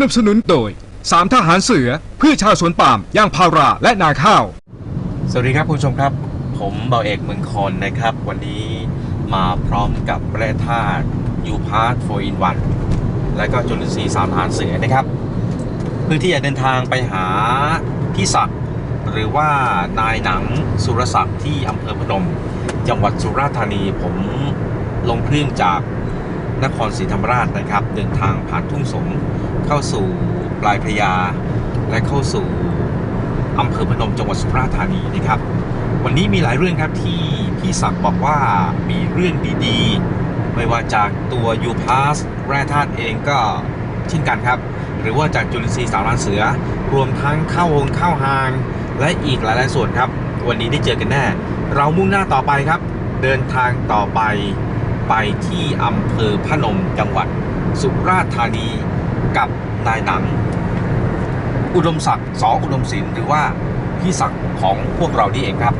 สนับสนุนโดยสามทหารเสือเพื่อชาวสวนปาล์มยางพาราและนาข้าว สวัสดีครับคุณผู้ชมครับ ผมเบาเอกเมืองคอนนะครับ วันนี้มาพร้อมกับแร่ธาตุยูพาร์ตโฟอินวันและก็จุลินทรีย์สามทหารเสือนะครับ เพื่อที่จะเดินทางไปหาพี่ศักดิ์หรือว่านายหนังสุรศักดิ์ที่อำเภอพนม จังหวัดสุราษฎร์ธานี ผมลงเครื่องจากนครศรีธรรมราชนะครับ เดินทางผ่านทุ่งสง เข้าสู่ปลายพระยา และเข้าสู่อำเภอพนมจังหวัดสุราษฎร์ธานีนะครับ วันนี้มีหลายเรื่องครับที่พี่ศักดิ์บอกว่ามีเรื่องดีๆ ไม่ว่าจากตัวยูพาสแร่ธาตุเองก็เช่นกันครับ หรือว่าจากจุลินทรีย์สามล้านเสือ รวมทั้งข้าวหงข้าวหาง และอีกหลายๆส่วนครับ วันนี้ได้เจอกันแน่ เรามุ่งหน้าต่อไปครับ เดินทางต่อไปไปที่อำเภอพนมจังหวัดสุราษฎร์ธานี กับนายหนัง อุดมศักดิ์สออุดมศิลป์หรือว่าพี่ศักดิ์ของพวกเรานี่เองครับ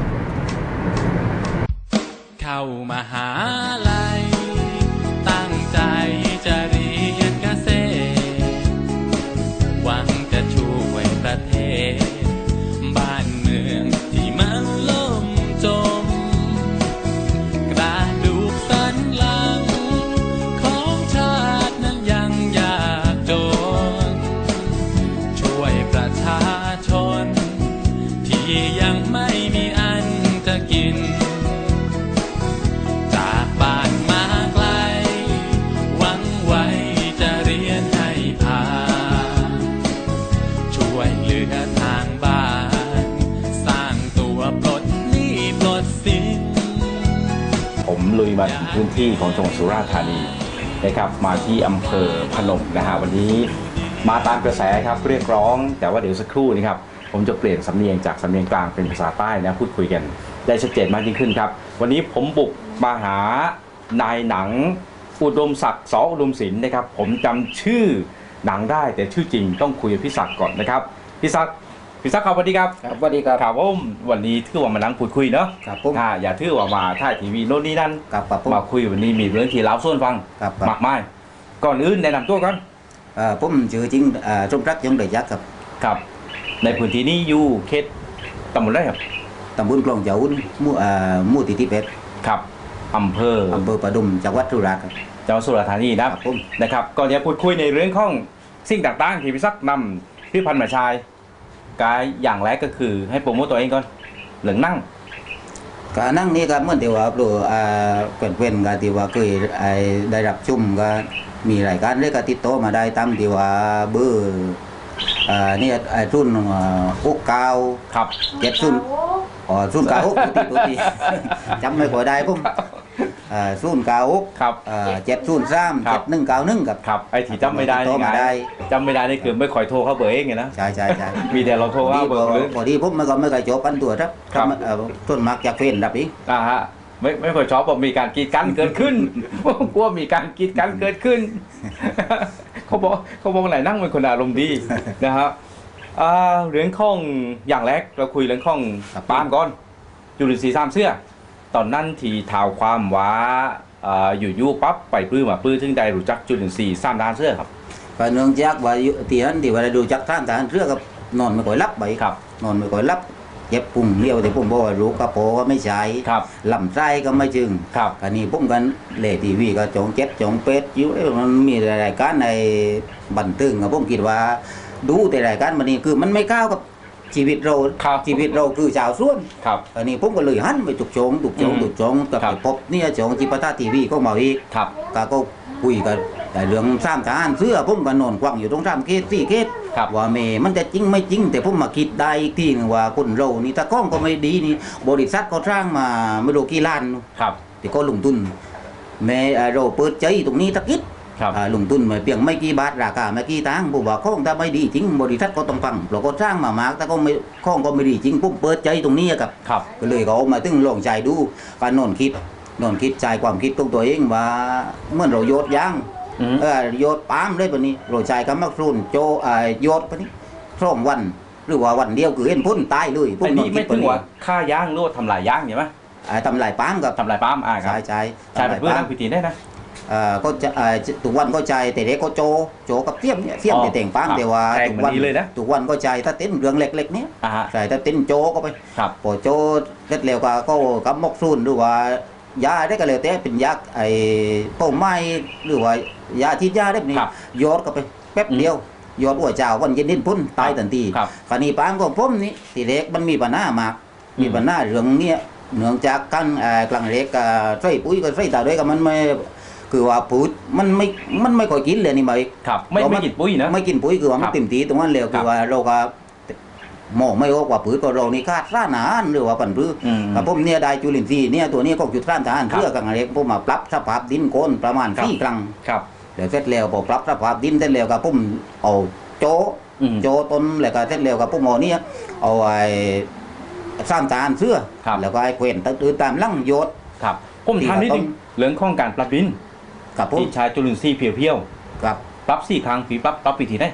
เข้ามาหาลา ลือทางบ้าน สร้างตัวปลดหนี้ปลดสิน ผมลุยมาถึงพื้นที่ของจังหวัดสุราษฎร์ธานีนะครับมาที่อำเภอพนมนะฮะวันนี้มาตามกระแสครับเรียกร้อง แต่ว่าเดี๋ยวสักครู่นี้ครับผมจะเปลี่ยนสำเนียงจากสำเนียงกลางเป็นภาษาใต้นะพูดคุยกัน ได้ชัดเจนมากยิ่งขึ้นครับ วันนี้ผมบุกมาหานายหนัง อุดมศักดิ์สออุดมศิลป์นะครับ ผมจำชื่อหนังได้แต่ชื่อจริงต้องคุยกับพี่ศักดิ์ก่อนนะครับ พี่ศักดิ์พี่ศักดิ์ครับสวัสดีครับครับสวัสดีครับครับผมวันนี้ถือว่ามานั่งพูดคุยเนาะครับผมอ่าอย่าถือว่ามาถ่ายทีวีโน่นนี่นั่นครับครับผมมาคุยวันนี้มีเรื่องที่เล่าส่วนฟังครับครับมากมายก่อนอื่นแนะนำตัวกันเอ่อผมชื่อจริงเอ่อสมรักยงเดชยักษ์ครับครับ ในพื้นที่นี้อยู่เขตตำบลอะไรครับตำบลคลองเจ้าอุ่นหมู่เอ่อหมู่ที่ที่เป็ดครับอำเภออำเภอประดุมจังหวัดสุราษฎร์ครับ จังหวัดสุราษฎร์ธานีนะครับผม นะครับก่อนจะพูดคุยในเรื่องของสิ่งต่างๆที่พี่ซักนำพี่พันธ์มาชาย กายอย่างแรกก็คือให้โปรโมทตัวเองก่อนเหลืองนั่งการนั่งนี่ก็เหมื่อนที่ว่าปลูกอ่อเพื่อนๆก็ที่ว่าเคยไอ้ได้รับชุ่มก็มีรายการเล็กก็ติดต่อมาได้ตามที่ว่าเบอร์อ่อนี่ไอ้รุ่นเอ่ออุกเก้าครับ เจ็ดรุ่นอ๋อรุ่นเกาอุกตัวที่ตัวที่จำไม่ค่อยได้ผม เอ่อรุ่นเกาอุกครับเอ่อเจ็ดรุ่นสามครัเจ็บดหนึ่งเก้าหนึ่งกับครับไอ้ที่จำไม่ได้ติดต่อนี่ไงมาได้จำไม่ได้นี่คือไม่ค่อยโทรเข้าเบอร์เองไงนะใช่ใช่ใช่มีแต่เราโทรพอเข้าดีเบอร์คนอื่นพอดีผมมันก็ไม่เคยจบกันตัวครับครับเอ่อต้นมักจากเฟนรับอีกอ่าฮะไม่ไม่ค่อยชอบบอกมีการกีดกันเกิดขึ้นกลัวมีการกีดกันเกิดขึ้นเขาบอกเขาบอกไหนนั่งเป็นคนอารมณ์ดีนะครับอ่าเรื่องข้องอย่างแรกเราคุยเรื่องข้องปาล์มก่อนจุลินทรีย์สามเสื้อ ตอนนั้นที่ถ่าวความว่าอ่าอยู่ยู่ปั๊บไปปลื้มมาปลื้มถึงได้รู้จักจุลินทรีย์สามด้านเสื้อครับก็เนื่องจากว่าอยู่ที่นั้นที่ว่าได้ดูจากท่านทหารเรือกับนอนไม่ค่อยรับไปครับ นอนไม่ค่อยรับเจ็บปุ่งเลี้ยวแต่ผมบอกว่าลูกกระโปรงก็ไม่ใช้ครับลำไส้ก็ไม่จึงครับ อันนี้ผมกันเลทีวีก็จองเจ็ดจองเป็ดอยู่เอ้ยมันมีรายการในบันทึงกับผมคิดว่า ดูแต่รายการมันนี่คือมันไม่ก้าวกับ ชีวิตเราครับชีวิตเราคือชาวสวนครับอันนี้ผมก็เลยหันไปตุกโจงตุกโจงอืมตุกโจงกับครับ ไปพบเนี่ยโจงที่ปตาทีวีก็มาอีกครับ ก็ก็คุยกันแต่เรื่องสร้างทหารเสื้อผมก็นอนกว้างอยู่ตรงสามเขตสี่เขตครับว่าเมมันจะจริงไม่จริง แต่ผมมาคิดได้อีกทีหนึงว่าคนเรานี่ถ้ากล้องก็ไม่ดีนี่บริษัทก็สร้างมาไม่รู้กี่ล้าน ครับที่ก็ลงทุนแม่เอ่อเราเปิดใจตรงนี้ตะกิดครับอ่าลงทุนมาเพียงไม่กี่บาทราคาไม่กี่ตังค์ผมว่าข้องถ้าไม่ดีจริงบริษัทก็ต้องฟังเราก็สร้างมามากแต่ก็ไม่ข้องก็ไม่ดีจริงผมเปิดใจตรงนี้ครับครับ ก็เลยก็เอามาตึงลองใจดูการนอนคิดนอนคิดใจความคิดของตัวเองว่าเมื่อเราโยดยางอืม เออโยดปาล์มเลยปะนี้เราใจกับมักรุ่นโจเอ่อโยดปะนี้สองวันหรือว่าวันเดียวคือเห็นพ้นตายเลยผอันนี้คิไม่ดถึปะงว่าฆ่าย่างหรือว่าทำลายย่างใช่ไหมอ่าทำลายปาล์มกับ ทำลายปาล์มอ่าครัใช่บใช่ใช่ทำลายเพื่อนปาล์นัมกพิธีได้นะอ่า ก็จะอ่าทุกวันก็ใจายแต่เด็กก็โจโจกับเทียมเนี่ยเทียมอ๋อแต่แต่งปังครับแต่ว่าแพงทุกกว่าวันนี้เลยนะทุกวันก็ใจายถ้าเต้นเรื่องเล็กๆเนี้ยอ่าฮะใช่ถ้าเต้นโจก็ไปครับพอโจเสร็จแล้วก็ก็กำมกซุนหรือว่ายาได้ก็เลยแต่เป็นยาไอ้เป้าไม้หรือว่ายาที่ยาได้นี่ครับโยอดก็ไปแป๊บเดียวโยอดหัวเจ้าวันเย็นนิดพุ่นตายทันทีครับคราวนี้ปางของผมนี่ทีเล็กมันมีปัญหามากมีปัญหาเรื่องเนี้ยเนื่องจากกันเอ่อกลางเล็กกับใส่ปุ๋ยกับใส่ตาด้วยกับมันไม่ คือว่าปุ๋ยมันไม่มันไม่ค่อยกินเลยนี่ไหมครับไม่เราไม่กินปุ๋ยนะไม่กินปุ๋ยคือว่าคมัรันบเต็มทีตรงนั้นเลยครัคืบอว่าเราก็มองไม่ออกว่าปุ๋ยก็เรานี่คาดร้านอาหารหรือว่าปันพืชอืมกับผมเนี่ยได้จุลินทรีย์เนี่ยตัวนี้ก็จุดร้านอาหารครับเพื่อกลางเล็กผมมาปรับสภาพดินโคนประมาณครับสี่ครั้งครับเดี๋ยวเสร็จแล้วพอปรับสภาพดินเสร็จแล้วก็ผมเอาโจอืมโจต้นแล้วก็เสร็จแล้วก็ผมเอาเนี่ยเอาไอ้สร้างตาลเสื้อครับแล้วก็ไอ้เควนตื่นตามลั่งโยศครับผมที่ทำนิดเราต้นึองงเรื่องของการปรับดิน กับผม ที่ใช้จุลินทรีย์เพียวกับๆปรับสี่ครั้งผีปรับปรับปีที่ไหน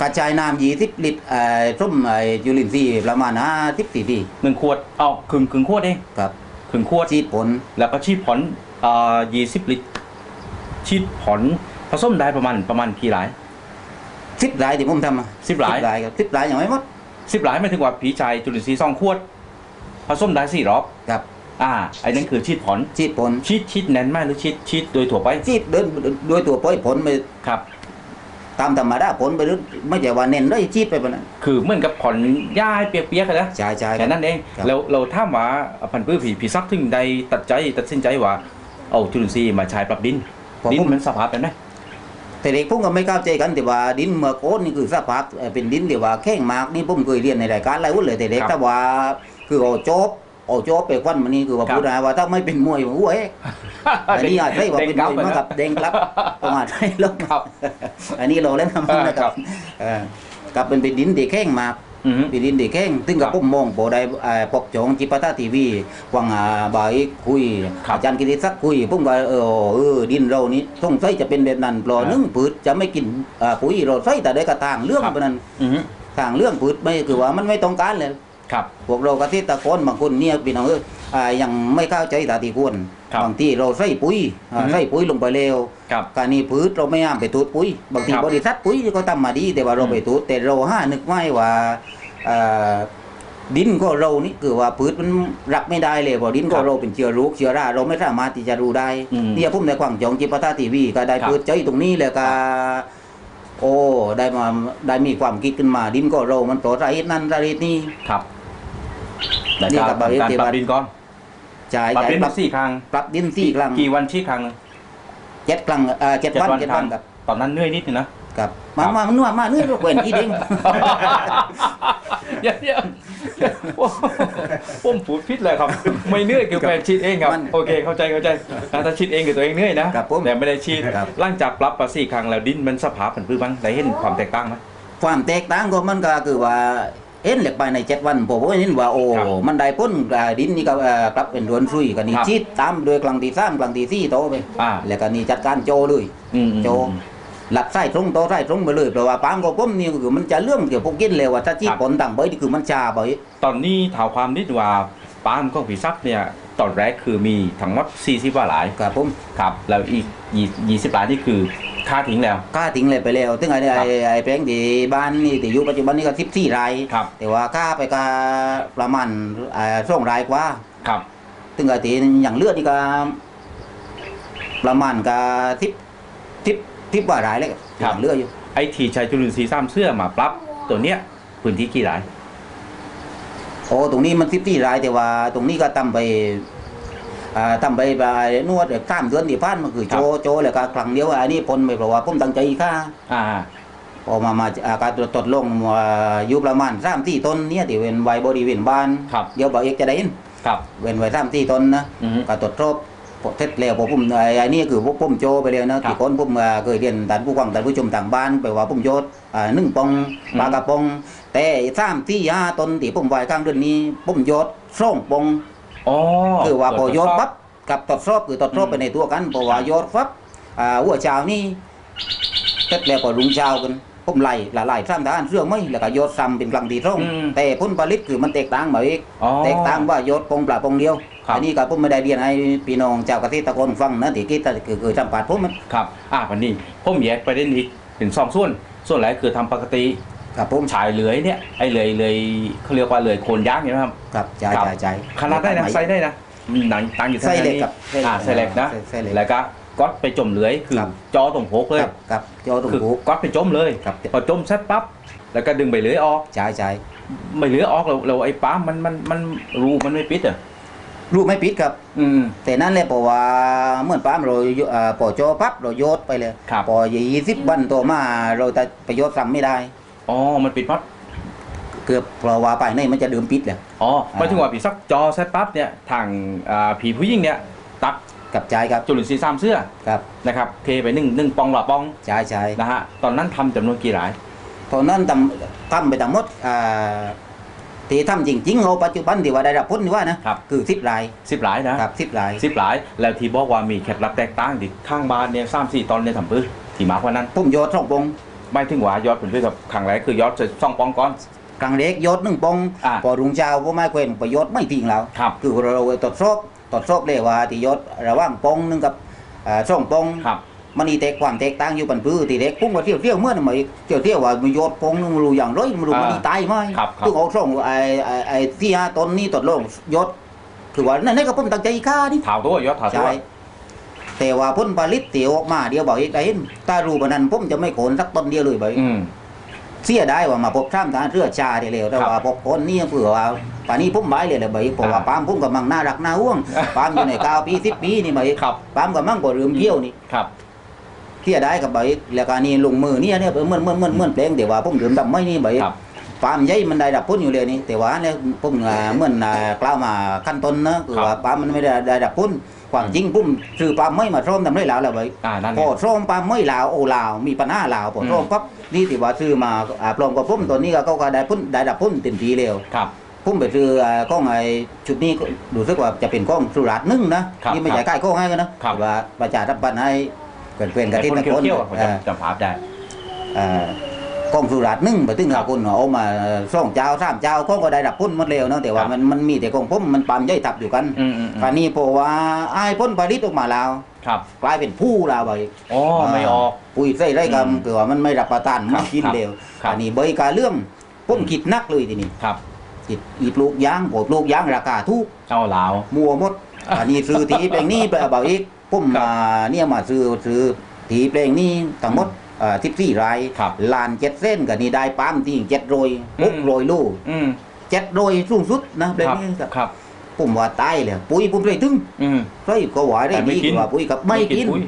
กระจายน้ำยี่สิบลิตรเอ่อส้มไอ้จุลินทรีย์ประมาณห้าสิบสี่ทีหนึ่งขวดเอาครึ่งครึ่งขวดเองกับครึ่งขวด ฉีดผลแล้วก็ชีดผลเอ่อยี่สิบลิตร ชีดผลผสมได้ประมาณประมาณกี่หลาย สิบรายที่ผมทำอะสิบรายรายครับสิบรายอย่างไม่หมดสิบหลายหมายถึงว่าผีชายจุลินทรีย์สองขวด ผสมได้สี่รอบกับ อ่าไอ้นั่นคือชีดผลฉีดผลชีดชีดแน่นไหมหรือชีดชีดโดยทั่วไปฉีดเดินโดยตัวปล่อยผลไปครับ ตามธรรมดาผลไปหรือไม่ใช่ว่าเน้นได้ฉีดไปปะนั้น คือเหมือนกับผลหญ้าเปียกๆกันนะใช่ใช่แค่นั้นเองครับ เราเราถามว่าพันธุ์พืชผีผีซักถึงใดตัดใจตัดสินใจว่าเอาจุลินทรีย์มาใช้ปรับดินผมดินมันสภาพเป็นไหมแต่เด็กผมก็ไม่เข้าใจกันแต่ว่าดินเมื่อโคนนี่คือสภาพเอ่อเป็นดินที่ว่าแข็งมากนี่ผมเคยเรียนในรายการอะไรวุ้นเลยแต่เด็กถ้าว่าคือเอาโจ๊บ เอาโจ๊บไปควันมันนี่คือว่าพูดนะว่าถ้าไม่เป็นมวยหัวเอ๊ะอันนี้อาจจะว่าเป็นมวยมากับเด้งครับประมาณให้ลบครับ อันนี้เราเล่นทำมันนะคครัรับบเออกับเป็นเป็นดินที่แข็งมากอือฮึเป็นดินที่แข็งซึ่งกับครับผมมองโบได้เอ่อพบจองจิปาตาทีวีวังอาบายคุยครับอาจารย์กิติศักดิ์คุยผมก็เออเออดินเรานี้สงสัยจะเป็นแบบนั้นปลอครับนึ่งพืชจะไม่กินอ่าปุ๋ยเราใส่แต่ได้กระทางเรื่องครับแบบนั้นอือฮึทางเรื่องพืชไม่คือว่ามันไม่ต้องการเลย ครับ พวกเราเกษตรกรบางคนเนี่ยพี่น้องเอออ่ายังไม่เข้าใจตาที่ควรครับบางทีเราใส่ปุ๋ยอ่าอือฮึใส่ปุ๋ยลงไปเร็วครับการนี้พืชเราไม่ห้ามไปตูดปุ๋ย บางทีครับบริษัทปุ๋ยก็ทำมาดีแต่ว่าเราอืม ไปตูดแต่เราห้านึกไม่ว่าเอ่อดินก็เรานี่คือว่าพืชมันรับไม่ได้เลยเพราะดินก็เราเป็นเชื้อโรคเชื้อราเราไม่สามารถที่จะรู้ได้ อืมเนี่ยผมในความจองจิปาตาทีวีก็ได้ครับเปิดใจตรงนี้เลยก็ โอ้ได้มาได้มีความคิดขึ้นมาดินก็เรา มันปลอดสาเหตุนั้นสาเหตุนี้ ครับแต่นี่การกับการเอฟปรับดินก่อนใช่ปรับใช่ดินปมารับสี่ครั้งปรับดินสี่ครั้งกี่วันชี้ครั้งหนึ่งเจ็ดครั้งเอ่อเจ็ดวันเจ็ดควัรั้นงครับตอนนั้นเหนื่อยนิดนึงนะครับมามามามาเนื้อเราเว้นที่เด้งเดี๋ยวเดี๋ยวโอ้โห ผมพูดผิดเลยครับ ไม่เหนื่อยคือแฟนชีดเองครับมันโอเค เข้าใจเข้าใจอะถ้าชีดเองคือตัวเองเหนื่อยนะครับผมแต่ไม่ได้ชีดครับหลังจากปรับมาสี่ครั้งแล้วดินมันสภาพเป็นพื้นบ้างได้เห็นความแตกต่างไหมความแตกต่างก็มันก็คือว่าเห็นเหล็กไปในเจ็ดวันผมก็เห็นว่าโอ้ครับมันได้พ้นอ่าดินนี่ก็เอ่อกลับเป็นรวนซุยกันนี่ครับชีดตามโดยกลางตีสามกลางตีสี่โตไปอ่าแล้วก็นี่จัดการโจเลยอืมอืมโจ หลับไส้ตรงโตไส้ตรงไปเลยเพราะว่าปามก็ผมนี่ก็คือมันจะเรื่องเกี่ยวกับพวกกินเลยว่าถ้าชีดผลต่างใบนี่คือมันชาใบตอนนี้ถามความนิดว่าปาล์มของผีซักเนี่ยตอนแรกคือมีทั้งหมด40ว่าหลายครับผมครับแล้วอีกยี่สิบหลายนี่คือค่าทิ้งแล้วค่าทิ้งเลยไปแล้วถึงไอ้ครับไอ้ไอ้แปลงที่บ้านนี่ที่อยู่ปัจจุบันนี่ก็สิบสี่รายครับแต่ว่าค่าไปก็ประมาณอ่าสองรายกว่าครับถึงไอ้ที่อย่างเลือดนี่ก็ประมาณก็ทิปทิป ทิปว่ารายเลยอย่างเลือดอยู่ไอ้ที่ใช้จุลินทรีย์ซ้ำเสื้อมาปรับตัวเนี้ยพื้นที่กี่หลายโอ้ตรงนี้มันทิปที่รายแต่ว่า ตรงนี้ก็ทำไปอ่าทำไปไปนวดข้ามเดือนที่ผ่านมาคือครัโจบโจแล้วก็ครั้งเดียวอันนี้พ้นไปเพราะว่าผมตั้งใจค่าอ่าพอมามาอาการตรวจลงว่าอยู่ประมาณสามที่ต้นเนี่ยที่เว้นไว้บริเวณบ้านครับเดี๋ยวบอกเอกจะได้ยินครับเว้นไว้สามที่ต้นนะอือฮึก็ตรวจสอบพอ เสร็จแล้วพอผมไอ้ไอ้นี่คือพวกผมโจไปเลยนะครับที่คนผมอ่าเคยเรียนท่านผู้ฟังท่านผู้ชมต่างบ้านไปว่าผมโยศอ่าหนึ่งปองอืมปลากระปอง แต่สามที่ห้าต้นที่ผมไว้ข้างเดือนนี้ผมโยศสองปองอ๋อคือว่าพอโยศตรวจสอบปั๊บกับตรวจสอบคือตรวจสอบอืมไปในตัวกันเพราะว่าครับโยศปั๊บอ่าหัวเช้านี่เสร็จแล้วก็ลุงเช้ากันผมไล่ละลายซ้ำทหารเรื่องไม่แล้วก็โยศซ้ำเป็นกลางที่ร่องอืมแต่ผลผลิตคือมันแตกต่างมาอีกอ๋อแตกต่างว่าโยศปองปลาปองเดียวครับ อันนี้ก็ผมไม่ได้เรียนให้พี่น้องเจ้าเกษตรกรฟังนะที่คิดแต่คือคือจำปาดผมมันครับอ่าวันนี้ผมแยกประเด็นอีกเป็นสองส่วน ส่วนแรกคือทำปกติครับผมฉายเหลือยเนี่ยไอ้เหลือยเหลือยเขาเรียกว่าเหลือยโคนย่างเนี่ยนะครับครับใจครับใจใจขนาดได้นะไซส์ได้นะหนังตังอยู่ทางไส้เหล็กนี้ครับอ่าไซส์เหล็กนะไส้ไส้เหล็กแล้วก็ก๊อตไปจมเหลือยคือครับจอตรงโพกเลยครับครับโจตรงคือหูก๊อตไปจมเลยครับพอจมเสร็จปั๊บแล้วก็ดึงใบเหลือยออกใจใจใบเหลือยออกเราเราไอ้ปั๊มมันมันมันรูมันไม่ปิดอะ รูปไม่ปิดครับ อืม แต่นั่นแหละเพราะว่าเหมื่อนปั๊มเราเอ่อพอโจปั๊บเราโยดไปเลยครับ พอยี่สิบวันตัวมาเราจะไปโยดซ้ำไม่ได้ อ๋อ มันปิดปั๊บ เกือบเพราะว่าไปในมันจะดื่มปิดเลย อ๋อหมายถึงว่าปีซักจอเสร็จปั๊บเนี่ยทางอ่าผีผู้หญิงเนี่ยตัดกับใจครับจุลินทรีย์สามเสื้อครับนะครับเทไปหนึ่งหนึ่งปองหล่อปองใจใจนะฮะตอนนั้นทำจำนวนกี่ราย ตอนนั้นทำทำไปทั้งหมดอ่า ที่ทำจริงๆเราปัจจุบันที่ว่าได้รับผลนี่ว่านะครับ คือสิบรายสิบรายนะ ครับสิบราย สิบราย แล้วที่บอกว่ามีเคล็ดลับแตกต่างที่ข้างบ้านเนี่ยสามสี่ตอนเนี่ยทำปื้อที่มากกว่านั้น ผมโยดสองปองไม่ถึงว่ายอดเป็นเพื่อกับครั้งแรกคือยอดจะสองปองก่อนครั้งเล็กโยดหนึ่งปองอ่า พอรุงเช้าพ่อไม่เควนไปโยดไม่ทิ้งแล้ว ครับ คือเราตรวจสอบตรวจสอบเลยว่าที่โยดระหว่างปองหนึงกับอ่าสองปองครับ มันนี่แตกความแตกต่างอยู่ปันพื้ที่เล็กพุ่งมาเที่ยวเที่ยวเมื่อนั้นมาเที่ยวเที่ยวว่ามันโยดปองหนึงรู้อย่างไรมันรู้อ่ามันนี่ตายไหมครับครับคือเอาส่งไอ้ไอ้ไอ้ที่ห้าตนนี่ตดลงโยดคือว่านั่นนี่ก็ผมตั้งใจฆ่านี่ถาวตัวยอดถาวตัวใช่แต่ว่าผลผลิตเตียวออกมาเดียวบอกอีกได้เห็นถ้ารู้ปานนั้นผมจะไม่โขนสักต้นเดียวเลยไปอืมเสียได้ว่ามาพบท่ามทางเรือชาได้เร็วแต่ครับว่าพบคนนี่เผื่อว่าป่านนี้ผมไว้เลยเลยใบเพราะว่าอ่าปาล์มผมกับมังน่ารักน่าห่วงปาล์มอยู่ในเก้าปีสิบปีนี่ใบครับปาล์มกับมังก็ลืมเที่ยวนี่ ครับเสียได้กับใบแล้วก็นี่ลงมือเนี่ยเนี่ยเหมือนเหมือนเหมือนเหมือนเพลงแต่ว่าผมลืมทำไม่นี่ใบครับปาล์มใหญ่มันได้ดับพ้นอยู่เลยนี่แต่ว่าเนี่ยผมอ่าเหมือนอ่ากล่าวมาขั้นต้นนะคือว่าปาล์มมันไม่ได้ได้ดับพ้นความจริงผมซื้อปาล์มไม่มาซ่อมทำได้แล้วแหละใบอ่านั่นพไงอซ่อมปาล์มไม่ลาวโอลาวมีปัญหาลาวพอซ่อมอืมปั๊บนี่ที่ว่าซื้อมาอ่าปลอมกับผมตัวนี้ก็เขาก็ได้พ้นได้ดับพ้นเต็มทีเร็วครับผมไปซื้ออ่ากล้องไอ้ชุดนี้ก็รู้สึกว่าจะเป็นกล้องสุราษฎร์นึ่งนะครับนี่ไม่ใช่ใกล้กล้องให้กันนะครับว่าประจาทับบันให้ เพื่อนเพื่อนๆกันแต่ที่คนตะเคี้โกยวนเคี้ยวๆผมเอ่อจำจำภาพได้ เอ่อกล้องสุราษฎร์นึ่งไปถึงครัเอาบคนเอามาสองเจ้าสามเจ้าเขาก็ได้รับพ้นหมดเร็วเนาะแต่ว่าครับ มันมันมีแต่ของผมมันปามย่อยทับอยู่กันอืมอืมอืมคราวนี้เพราะว่าไอ้พ้นผลิตออกมาแล้ว ครับกลายเป็นผู้ลาวไปอ๋อไม่ออก ปุ๋ยใส่ไรอืมกำคือว่ามันไม่รับประทานครัมับนกินครับเร็วครับ อันนี้เบยกาเรื่องผมคิดนักเลยทีนี้ครับคิดอีปลูกยางโผปลูกยางราคาถูกเอาลาวมัวหมดอันนี้ซื้อทีแปลงนี้ไปเอาเบาอีก ผมครับมาเนี่ยมาซื้อซื้อทีแปลงนี้ทั้งหมดทิปสี่รายครับลานเจ็ดเส้นกับนี่ได้ปั๊มที่เจ็ดโรยอืมหกโรยลูกอืมเจ็ดโรยสูงสุดนะแปลงครับนี้ครับครับผมว่าตายเลยปุ๋ยผมเลยถึงอืมไรก็หวายได้แต่ไม่ดีกินกว่าปุ๋ยกับไม่กินปุ๋ย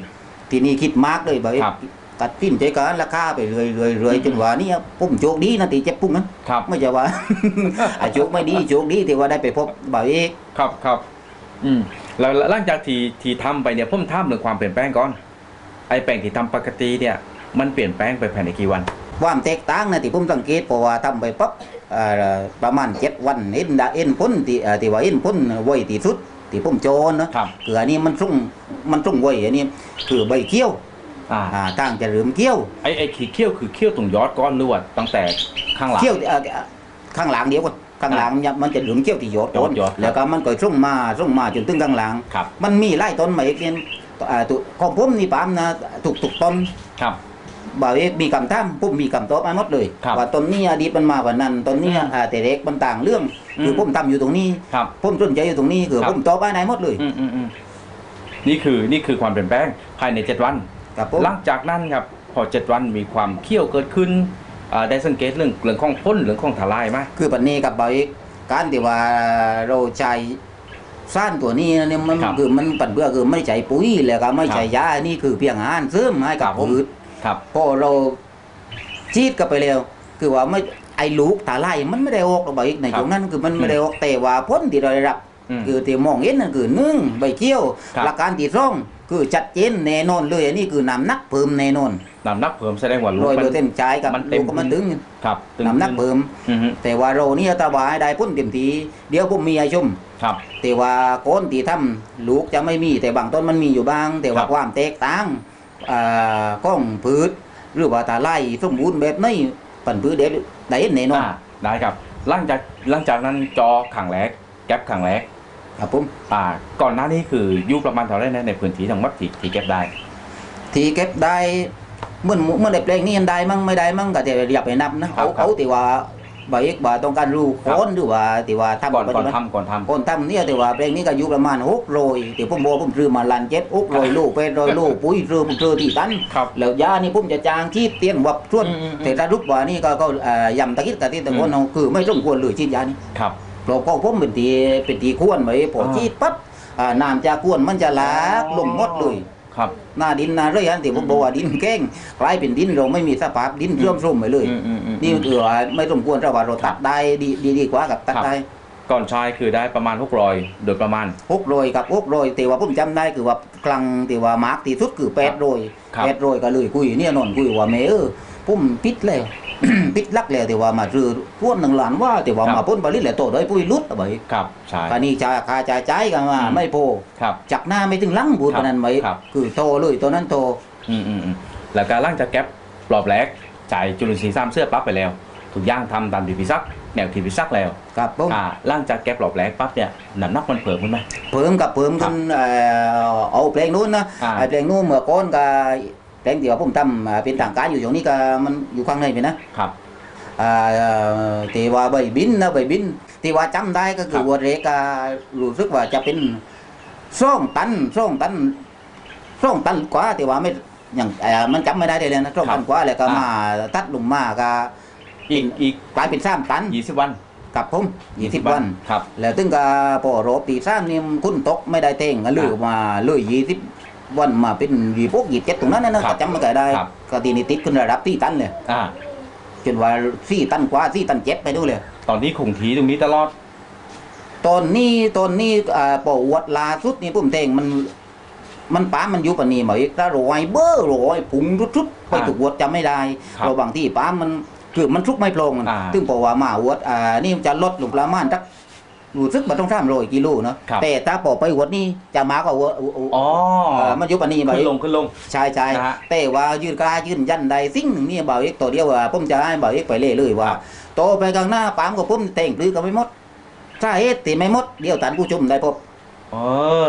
ทีนี้คิดมากเลยเบาอีกครับตัดสินใจการราคาไปเรื่อยเรื่อยเรื่อยอืมจนว่านี่ผมโชคดีนะที่เจ็บปุ้งนั้นครับไม่ใช่ว่าอะโชคไม่ดีโชคดีที่ว่าได้ไปพบบ่าวเอกครับครับ อืม แล้วแล้วหลังจากที่ที่ทำไปเนี่ยผมทำเรื่องความเปลี่ยนแปลงก่อน ไอ้แปลงที่ทำปกติเนี่ยมันเปลี่ยนแปลงไปภายในกี่วัน ความแตกต่างนะที่ผมสังเกตเพราะว่าทำไปปั๊บเอ่อประมาณเจ็ดวันเห็นดาเห็นพ้นที่เอ่อที่ว่าเห็นพ้นไวที่สุดที่ผมโจรนะครับคืออันนี้มันส่งมันส่งไวอันนี้คือใบเกี้ยวอ่าอ่าตั้งจะลืมเกี้ยวไอ้ไอ้ขีดเขี้ยวคือเขี้ยวตรงยอดก้อนลวดตั้งแต่ข้างหลังเกี้ยวเอ่อข้างหลังเดียวกัน ข้างหลังเนี่ยมันจะลืมเกี้ยวที่ยอดต้นยอดครับแล้วก็มันก็ส่งมาส่งมาจนถึงข้างหลัง ครับมันมีไล่ต้นมาอีกเนี่ยอ่าตุของผมนี่ปามนะถูกถูกต้นครับบ่าวเอกมีคำถามผมมีคำตอบมาหมดเลยครับว่าต้นนี้อดีตมันมาวันนั้นต้นนี้อืมอ่าแต่เล็กมันต่างเรื่องอืมคือผมทำอยู่ตรงนี้ครับผมสนใจอยู่ตรงนี้คือครับผมตอบไปไหนหมดเลยอืมอืมอืมนี่คือนี่คือความเปลี่ยนแปลงภายในเจ็ดวันครับผมหลังจากนั้นครับพอเจ็ดวันมีความเขี้ยวเกิดขึ้น อ่าได้สังเกตเรื่องเรื่องของพ่นเรื่องของทลายไหมคือปัจนี้กับบ่าวเอกการที่ว่าเราใช้สร้างตัวนี้เนี่ยมันครับคือมันปันเบื่อคือไม่ใช้ปุ๋ยแล้วก็ไม่ใช้ครับยานี่คือเพียงอาหารเสริมให้กับครับผม พืชครับพอเราชีดกันไปแล้ว คือว่าไม่ไอ้ลูกตาไล่มันไม่ได้ออกหรอกบ่าวเอกในครับตรงนั้นคือมันไม่ได้ออกแต่ว่าพ้นที่เราได้รับอืมคือที่มองเห็นนั่นคือหนึ่งใบเกี้ยวครับหลักการที่สอง คือชัดเจนแน่นอนเลยอันนี้คือน้ำหนักเพิ่มแน่นอนน้ำหนักเพิ่มแสดงว่าลูโดกยมัโดยเต็มใจกับมันเต็ลูมกก็มันถึงครับตึงน้ำหนักขึ้เพิ่มอือฮึแต่ว่าเรานี่ตาบายได้พ้นเต็มทีเดี๋ยวผมมีไอ้ชม ครับ แต่ว่าโคนที่ทำลูกจะไม่มีแต่บางต้นมันมีอยู่บ้าง แต่ว่าครับ ความแตกต่างอ่าก้องพืชหรือว่าตาไล่สมบูรณ์แบบนี้ปันพืชเดี๋ยวได้เห็นแน่นอน อ่าได้ครับหลังจากหลังจากนั้นจอขังแรกแก๊ปขังแรก ครับผมอ่าก่อนหน้านี้คืออยู่ประมาณเท่าไหรนะในพื้นที่ทั้งหมดที่ที่เก็บได้ ทีเก็บได้เมื่อเมื่อได้เพลงนี้ยังได้มั่งไม่ได้มั่งก็จะอย่าไปนับนะเอาครับเอาแต่ว่าใบเอกว่าต้องการรู้ครับ คนหรือว่าแต่ว่าทำก่อนก่อนปัจจุบัทำก่อนทำ คนทำเนี่ยแต่ว่าเพลงนี้ก็อยู่ประมาณหกโรยแต่ผมบอกผมซื้อมาลันเจ็ดหกโรยลูกเป็นโรยลูกปุ๋ยซื้อผมซื้อที่ตันครับแล้วยานี่ผมจะจางที่เตียนวับส่วนอืมอืมอืม แต่ถ้ารูปว่านี่ก็ก็เอ่อยำตะกิดตะที่ตะคนเอาคือไม่สมควรเลยชีดยานี่ ครับ เพราะก็ผมเป็นตีเป็นตีควรไว้พออ่าชีดปั๊บอ่าน้ำจากควรมันจะลากลงหมดเลยครับ หน้าดินนาเรื่อยอันที่ผมบอกว่าดินแก้งกลายเป็นดินเราไม่มีสภาพดินเชื่อมซุ่มไปเลยอืมอืมอืม นี่ถือว่าไม่สมควรเราว่าเราตัดได้ดีดีดีกว่ากับตัดครับได้ ก่อนชายคือได้ประมาณหกรอยโดยประมาณ หกโรยกับหกโรยแต่ว่าผมจำได้คือว่ากลางแต่ว่ามาร์กที่สุดคือแปดโรยครับแปดโรยก็เลยคุยเนี่ยนอนคุยว่าเมเออผมปิดแล้ว ปิดลักแล้วแต่ว่ามาซื้อร่วมหนึ่งล้านว่าแต่ว่ามาพ้นผลิตแล้วโตด้วยปุ้ยลุดอะไปครับใช่กานี่จ่ายค่าจ่ายจ่ายกันมาอืมไม่พอครับจักหน้าไม่ถึงหลังพูดครับปานนั้นไหมครับคือโตเลยตัวนั้นโตอืมอืมอืมแล้วการล่างจากแก๊ปปลอบแหลกจ่ายจุลินทรีย์ซ้ำเสื้อปั๊บไปแล้วทุกอย่างทำตามที่พิซักแนวที่พิซักแล้วครับผมอ่าล่างจากแก๊ปปลอบแหลกปั๊บเนี่ยน้ำหนักมันเพิ่มขึ้นไหมเพิ่มกับเพิ่มขึ้นเอ่อเอาเพลงนู้นนะอ่าไอ้เพลงนู้นเมื่อก่อนก็เพลงที่ว่าผมทำอ่าเป็นทางการอยู่ตรงนี้ก็มันอยู่ข้างในไปนะครับ อ่าที่ว่าใบบินนะใบบินที่ว่าจำได้ก็คืครัอบวัวเรการู้สึกว่าจะเป็นส่องตันส่องตันส่องตันกว่าที่ว่าไม่อย่างเอ่อมันจำไม่ได้เลยนะส่องตันกว่าแล้วก็อ่ามมาตัดลงมาก็อีกอีกกลายเป็นสามตันยี่สิบวันกับผมยี่สิบวัน ครับ แล้วถึงก็พอรบตีสามนี่คุณตกไม่ได้เต็งก็เลยมาเลยยี่สิบ วันมาเป็นยี่พวกยี่เจ็ดตรงนั้นนะนะครับก็จำไม่ได้ครับ ก็ทีนี้ติดขึ้นระดับที่ตันเลยอ่า จนว่าสี่ตันกว่าสี่ตันเจ็ดไปดูเลย ตอนนี้คงทีตรงนี้ตลอด ตอนนี้ตอนนี้อ่าปอวัดลาสุดนี่ผมเต็งมันมันป้ามันอยู่ปานนี้หมายถ้าโรยเบอร์โรยผุงรุดๆไปอ่าถูกวัดจำไม่ได้ครับเราบางที่ป้ามันคือมันทุกไม่โปร่งมันอ่าซึ่งเพอว่ามาวัดอ่านี่จะลดลงประมาณสัก รู้สึกมาต้องสามโรยกิโลเนาะครับ แต่ถ้าปอไปวัดนี่จะมากกว่าวัดอ๋อเอ่อมันอยู่ปานนี้หมายขึ้นลงขึ้นลง ใช่ใช่นะฮะ แต่ว่ายืนกล้ายืนยันใดสิ่งหนึ่งนี่บ่าวเอกตัวเดียวว่าผมจะให้บ่าวเอกไปเล่เลยว่าครับโตไปข้างหน้าปามกับผมแต่งปลือก็ไม่หมดถ้าเหตุที่ไม่หมดเดี๋ยวตันผู้ชมได้พบ เอ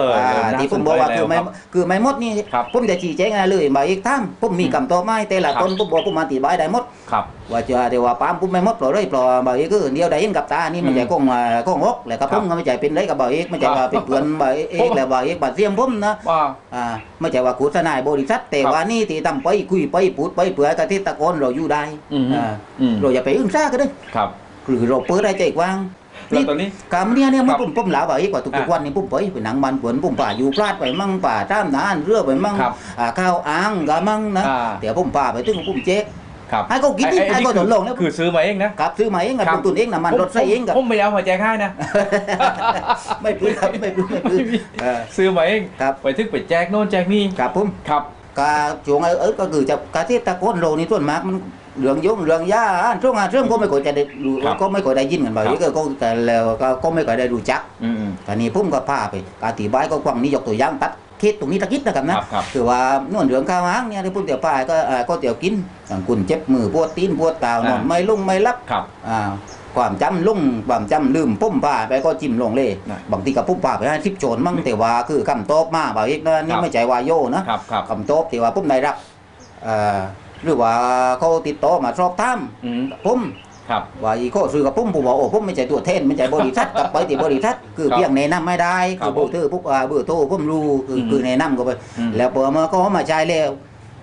ออ่าเริ่น่ที่ผมบอกว่าสนใจคือไม่แล้วรับ คือไม่หมดนี่ครับผมจะชี้แจงอะไรเลยบ่าวเอกตามผมมีคำตอบไม้แต่ละครับตนผมบอกผมมาอธิบายได้หมด ครับ ว่าจะแต่ว่าปามผมไม่หมดเพราะเลยเพราะบ่าวเอกคือเดียวได้เห็นกับตานี่มันจะอืมกงอ่ากงอกแล้วก็คผรับมก็ไม่ใช่เป็นไรกับบ่าวเอกไม่ใช่ว่าเป็นเพื่อนบ่าวเอกแล้วบ่าวเอกบาดเสียมผมนะ ว่า อ่าไม่ใช่ว่าโฆษณาบริษัทแต่ครับว่านี่ที่ทำไปคุยไปพูดไปเผื่อกับที่ตะโกนเราอยู่ได้อืมอ่าอืม เราอย่าไปอึ้งซ่ากันเลยครับ หรือเราเปิดได้ใจกว้าง แล้วตอนนี้กามเนี่ยเนี่ยคมัรันบผมผมหลาบ่อีกว่าทุกอะๆวันนี่ผมไปไปหนังมันเปินผมป่าอยู่พลาดไปมั่งป่าจ้ามนานเรือไปมั่งครับอ่าข้าวอ้างกะมั่งนะอ่าเดี๋ยวผมป่าไปถึงผมเจ๊กครับให้เขากินดิไอ้ไอ้ให้เขาคือทดลองแล้วคือซื้อมาเองนะครับซื้อมาเองกับครัลบงทุนเองน้ำมันรถใส่เองกับผมไม่เอามาแจกให้นะไม่พื้นครับไม่พื้นไม่พื้นเออซื้อมาเองครับไปทึกไปแจกโน่นแจกนี่ครับผมครับกาช่วงเออก็คือจะกาที่ตะโกนโลนี่ส่วนมากมัน เรื่องยงเรื่องย่าอ่านช่วงอ่านเรื่องก็ไม่ค่อยจะได้รู้ครับก็ไม่ค่อยได้ยินกันบ่อยครับก็ก็แต่แล้วก็ก็ไม่ค่อยได้รู้จักอืมตอนนี้ผมก็พาไปอธิบายก็กว้างนี่ยกตัวอย่างตัดเคสตรงนี้ตะกิดนะครับนะครับครับ คือว่าน่นเรื่องข้าวหางเนี่ยที่ผมเดี๋ยวพาก็เอ่อก็เดี๋ยวกินอย่างคุณเจ็บมือปวดตีนปวดตาวนอนอ่าไม่ลุ่งไม่รับ ครับ อ่าความจำลุ่งความจำลืมพุ่มป่าไปก็จิ้มลงเลยนะ บางทีกับพุ่มป่าไปให้ทิปโจรมั่งแต่ว่าคือคำตอบมาบ่าวอีกนะนี่ครับไม่ใช่ว่าโยนะครับครับ คำตอบที่ว่าผมได้รับเอ่อ หรือว่าเขาติดต่อมาสอบถามอืมผมครับ ว่าอีข้อซื้อกับผมผมบอกโอ้ผมไม่ใช่ตัวแทนไม่ใช่บริษัทกับไปที่บริษัทคือครับเพียงแนะนำไม่ได้ครัคืบอเบอร์โทรปุ๊บอ่าเบอร์โทรผมรู้คืออมคือแนะนำก็ไป อืมแล้วพอมาก็มาใช้แล้ว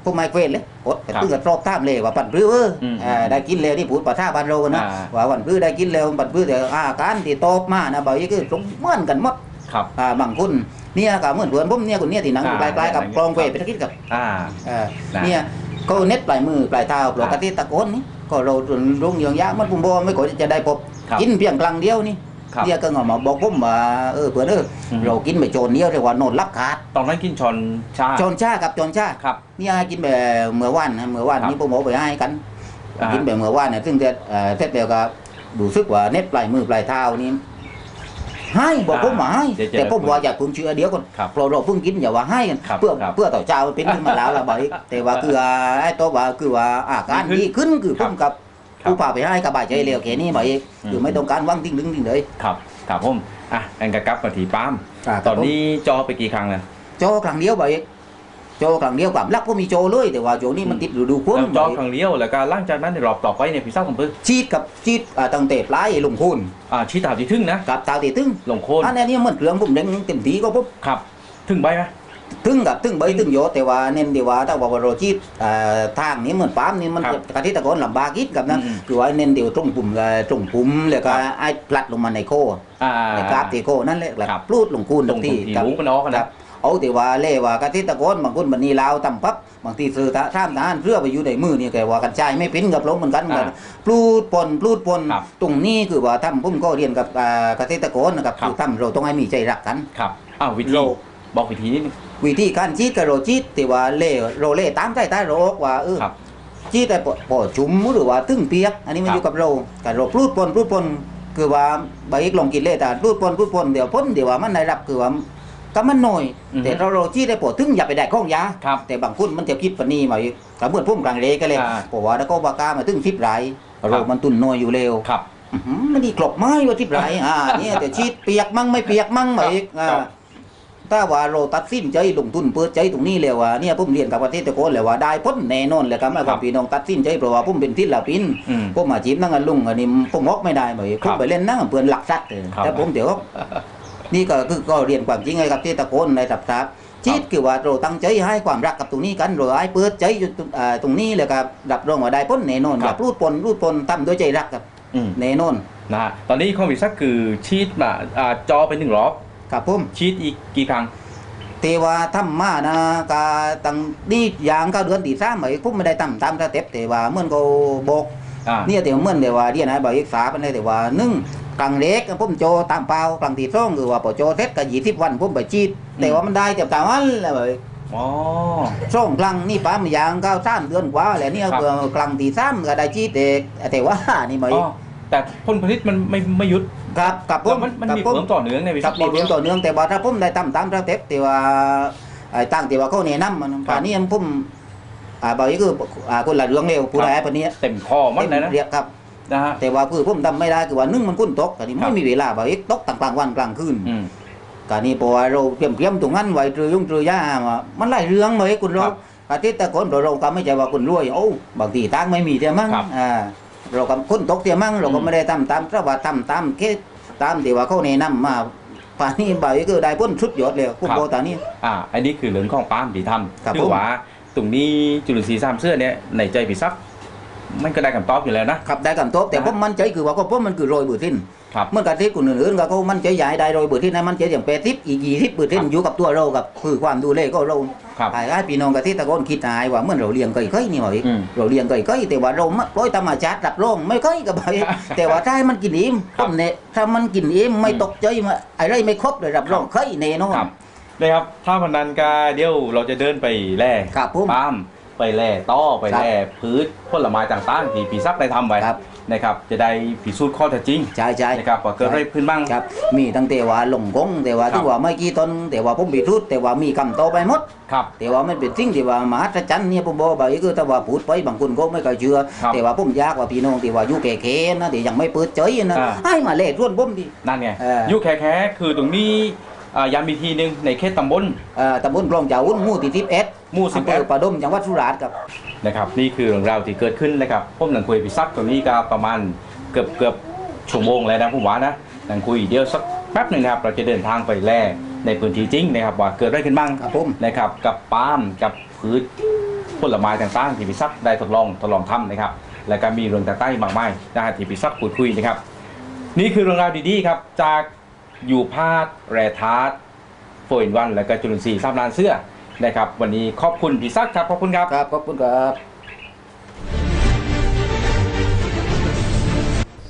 ผมไม่เควสเลยกดแต่ครับตึ้งกับสอบถามเลยว่าปันพื้อเอออมอ่าได้กินแล้วที่พูดภาษาบ้านเรานะอ่า ว่าวันพื้อได้กินแล้วปันพื้อแต่อาการที่ตอบมานะบอกอีกคือสมเหมือนกันหมดครับ อ่าบางคนเนี่ยก็เหมือนเพื่อนผมเนี่ยคนเนี่ยที่หนังอ่าคล้ายๆกับอย่างนี้กลองเวทไปตะกี้กับ อ่าเอ่อนะเนี่ย ก็เน็ตปลายมือปลายเท้าปกติตะโกนนี่ก็เราลงอย่างยากมันผมบอกไม่ก่อนจะได้พบครับกินเพียงครั้งเดียวนี่ครับเนี่ยก็งอมาบอกผมว่าเออเพื่อนเอออม เรากินไปโจนเดียวเรียกว่านอนรับขาดตอนนั้นกินชอนชาโจนชากับโจนชาครับ เนี่ยกินไปเมื่อวานนะเมื่อวานครับนี่ผมบอกไปให้กัน อ่ากิกินไปเมื่อวานเนี่ยซึ่งเสร็จเอ่อเสร็จแล้วก็ดูซึกว่าเน็ตปลายมือปลายเท้านี่ ให้บอกผมมาให้เดี๋ยวจะแต่ผมว่าอย่าเพิ่งเชื่อเดียวก่อนครับเพราะเราเพิ่งกินอย่าว่าให้กันครับเพื่อครับเพื่อต่อเจ้าเป็นขึ้นมาแล้วละบอกอีกแต่ว่าคือว่าไอ้ตัวว่าคือว่าอาการดีดีขึ้ขึ้นนคือครัผบมกับครับผู้พาไปให้กระบายใจเร็วแค่นี้บอกอีกอืมคือไม่ต้องการหวังทิ้งดึงทิ้งเลยครับครับผมอะอันกระกับมาถีป้ามครับตอนนี้จอไปกี่ครั้งแล้วโจครั้งเดียวไปโจครั้งเดียวความรักก็มีโจเลยแต่ว่าโจนี่มันติดฤดูฝนแล้วจอไปครั้งเดียวแล้วก็หล่างจากนั้นในรอบต่อไปเนี่ยพี่ทราบของเพิ่งชีดกับชีดอ่าตั้งแต่ปลายลงโคนอ่าชี้ตามที่ถึงนะกับตาตีตึงลงโคนอันนี้เหมือนเครื่องผมเด้งเต็มที่ก็ปุ๊บครับถึงใบไหมตึงกับตึงใบตึงโยแต่ว่าเน้นดีว่าถ้าว่าเราชีดอ่าทางนี้เหมือนปั๊มนี่มันครับกะทิตะโกนลำบากอีกกับนั้นอืมคือว่าเน้นเดียวตรงปุ่มกับตรงปุ่มแล้วก็ครับไอ้พลัดลงมาในโคอ่าในกราฟตีโคนั่นแหละแล้วครับปลูดลงคูนตรงที่ที่ครับลุงมันออกคนะรับ เอาแต่ว่าเล่ว่ากะทิตะโกนบางคนบันนี้ลาวต่ำปั๊บบางทีซื้อท่าท่ามทหารเพื่อไปอยู่ในมือนี่แกว่ากันใจไม่เป็นกับลมเหมือนกันอ่าปลูดปนปลูดปนครับตรงนี้คือว่าทำผมก็เรียนกับอ่ากะทิตะโกนนะครับครับคือทำเราต้องให้มีใจรักกันครับอ้าววิธีโลบอกวิธีนิดนึงวิธีการชีดกับโรชีดแต่ว่าเล่โรเล่ตามใต้ใต้โรกว่าเออครับชีดแต่ปอปอจุ๋มหรือว่าตึ้งเปียก อันนี้มันครับอยู่กับเรากับโรปลูดปนปลูดปนคือว่าใบอีกลองกินเล่แต่ปลูดปนปลูดปนเดี๋ยวพ้นเดี๋ยวว่ามันได้รับคือว่า ก็มันหน่อยอือฮึแต่เราโรชีดได้ปอตึ้งอย่าไปได้ข้องยาครับแต่บางคนมันจะคิดปานนีมาอีกกับเมื่อพุ่มกลางเลก็เลยอ่าเพราะว่าแล้วก็บากามาตึ้งทิพไรครับ เรามันตุนน้อยอยู่เร็ว ครับ อื้อหือมันดีกลบไม้ว่าทิพไรอ่าเนี่ยแต่ชีดเปียกมั่งไม่เปียกมั่งมาอีกอ่าครับ ถ้าว่าเราตัดสินใจลงทุนเปิดใจตรงนี้เลยว่าเนี่ยผมเรียนกับประเทศตะโกนเลยว่าได้พ้นแน่นอนเลยครับไม่ครัว่าบพี่น้องตัดสินใจเพราะว่าผมเป็นศิลปินอืม ผมมาจีบนั่งกันลุงอันนี้ผมออกไม่ได้เหมือนคผรัมบไปเล่นนั่งกับเพื่อนหลักสัตว์เลยครับ แต่ผมเดี๋ยว นี่ก็คือก็เรียนความจริงไงครับที่ตะโกนในตับทับชีดคือว่าเราตั้งใจให้ความรักกับตรงนี้กันเราให้เปิดใจอยู่ตรงอ่าตรงนี้เลยครับรับรองว่าได้พ้นแน่นอนครับอย่าพูดปนรูดปนทำด้วยใจรักครับอืมแน่นอนนะฮะตอนนี้ของพี่ซักคือชีดมาอ่าจอไปหนึ่งรอบครับผมชีดอีกกี่ครั้งเทว่าทำมานะกาตั้งนี่อย่างเข้าเดือนที่สามไหมผมไม่ได้ทำตามสเต็ปแต่ว่าเหมื่อนก็บอกอ่าเนี่ยเดี๋ยวเหมื่อนเดี๋ยวว่าเดียนะบอกอีกษาเป็นได้แต่ว่าหนึ่ง กลางเล็กผมโจตามเปล่ากลางที่สองคือว่าพอโจเสร็จก็ยี่สิบวันผมไปจีดแต่ว่ามันได้จับตามวันแล้วเลย อ๋อ ช่องกลางนี่ปั๊มยางเข้าสามเดือนกว่าแล้วเนี่ยครับ เออกลางที่สามก็ได้จีดเด็กแต่ว่านี่ไม่อ๋อแต่ผลผลิตมันไม่ไม่หยุดกับกับผแล้วมมันมันกับมีผมเพิ่มต่อเนื่องในวิกัสับกมีเรื่องต่อเนื่องแต่ว่าถ้าผมได้ทำตามสเต็ปแต่ว่าไอ้ตั้งแต่ว่าเขาแนะนำมันป่านนี้ผมอ่าบอกอีกคืออ่าคนละเรื่องเร็วผู้ใดปานนี้เต็มข้อมันเลยนะเรียกครับ นะฮะ แต่ว่าคือผมทำไม่ได้คือว่านึ่งมันคุ้นตกแต่นี่ครัไม่บ มีเวลาบอกอีกตกต่างกลางวันกลางคืนอืม การนี้เพราะว่าเราเตรียมเตรียมตรงนั้นไว้ตรือยุ่งตรือยามามันหลายเรื่องไหมคุณเราครับอาทิตย์แต่คนเราเราก็ไม่ใช่ว่าคนรวยโอ้บางทีตังค์ไม่มีเดียมั้งครับอ่าเราก็คุ้นตกเดียมั้งเราก็อืม ไม่ได้ทำตามถ้าว่าทำตามแค่ตามที่ว่าเขาแนะนำมาป่านนี้บ่ายคือได้พ้นชุดยอดเลยคุณโบตานี่ อ่าอันนี้คือเรื่องของปาล์มที่ทครับำคืผม ว่าตรงนี้จุลทรีย์สามเสื้อเนี่ยในใจพี่ซัก มันก็ได้คำตอบอยู่แล้วนะ ครับได้คำตอบแต่นะผมมั่นใจคือว่าก็ผมมันคือโรยเบือทิ้นครับเมื่อกะทิคนอื่นๆก็เขามั่นใจใหญ่ได้โรยเบือทิ้นนะมั่นใจอย่างแปดทิปอีกยี่ทิปเบือทิ้นครับอยู่กับตัวเรากับคือความดูแลก็เราครับไอ้ไอ้พี่น้องกะทิตะโกนคิดอายว่าเหมื่อนเราเลี้ยงไก่ไก่นี่หว่าอีกอืมเราเลี้ยงไก่ไก่แต่ว่าเราไม่ปล่อยธรรมชาติรับรองไม่ไก่กับไปแต่ว่าถ้าให้มันกินอิ่มครับผมเนี่ยถ้ามันกินอิ่มไม่อืมตกใจมาอะไรไม่ครบเลยรับรองไก่แน่นอนครับนะครับถ้าวันนั้นก็เดี๋ยวเราจะเดินไปแล่ครับผมปาล์ม ไปแล่ต้อไปครับแล่พืชผลไม้ต่างๆที่พี่ซักได้ทำไว้ครับ นะครับจะได้พิสูจน์ข้อเท็จจริงใช่ใช่นะครับว่าเกิดอะไรขึ้นบ้างครับ มีตั้งแต่ว่าหลงกงแต่ว่าครับที่ว่าไม่กี่ต้นแต่ว่าผมไปรูดแต่ว่ามีคำโตอบไปหมดครับแต่ว่ามันเป็นสิ่งที่ว่ามหัศจรรย์เนี่ยผมบอกไปคือแต่ว่าพูดไปบางคนก็ไม่เคยเชื่อครับแต่ว่าผมอยากว่าพี่น้องที่ว่าอยู่แก่ๆนะที่ยังไม่เปิดใจนะอ่าให้มาเล่ร่วนผมดินั่นไงเออยุคแค่ๆคือตรงนี้ อ่าย้ำอีกทีหนึ่งในเขตตำบล เอ่อตำบลคลองเจ้าอุ่นหมู่ที่ทิพเอ็ดหมู่11 อำเภอประดมจังหวัดสุราษฎร์ครับ นะครับนี่คือเรื่องราวที่เกิดขึ้นนะครับผมหนังคุยพี่ซักตรงนี้ก็ประมาณเกือบเกือบชั่วโมงแล้วนะผมว่านะหนังคุยเดียวสักแป๊บหนึ่งนะครับเราจะเดินทางไปแล่ในพื้นที่จริงนะครับว่าเกิดอะไรขึ้นบ้างครับผม นะครับกับปาล์มกับพืชผลไม้ต่างๆที่พี่ซักได้ทดลองทดลองทำนะครับและก็มีเรื่องต่างๆมากมายนะฮะที่พี่ซักพูดคุยนะครับ นี่คือเรื่องราวดีๆครับจากอ ยู่พาดแรทาร์ดโฟอินวัน และก็จุลินทรีย์สามลานเสื้อนะครับ วันนี้ขอบคุณพี่ซักครับ ขอบคุณครับ ครับ ขอบคุณครับ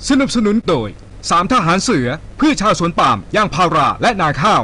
สนับสนุนโดยสามทหารเสือเพื่อชาวสวนปาล์มยางพาราและนาข้าว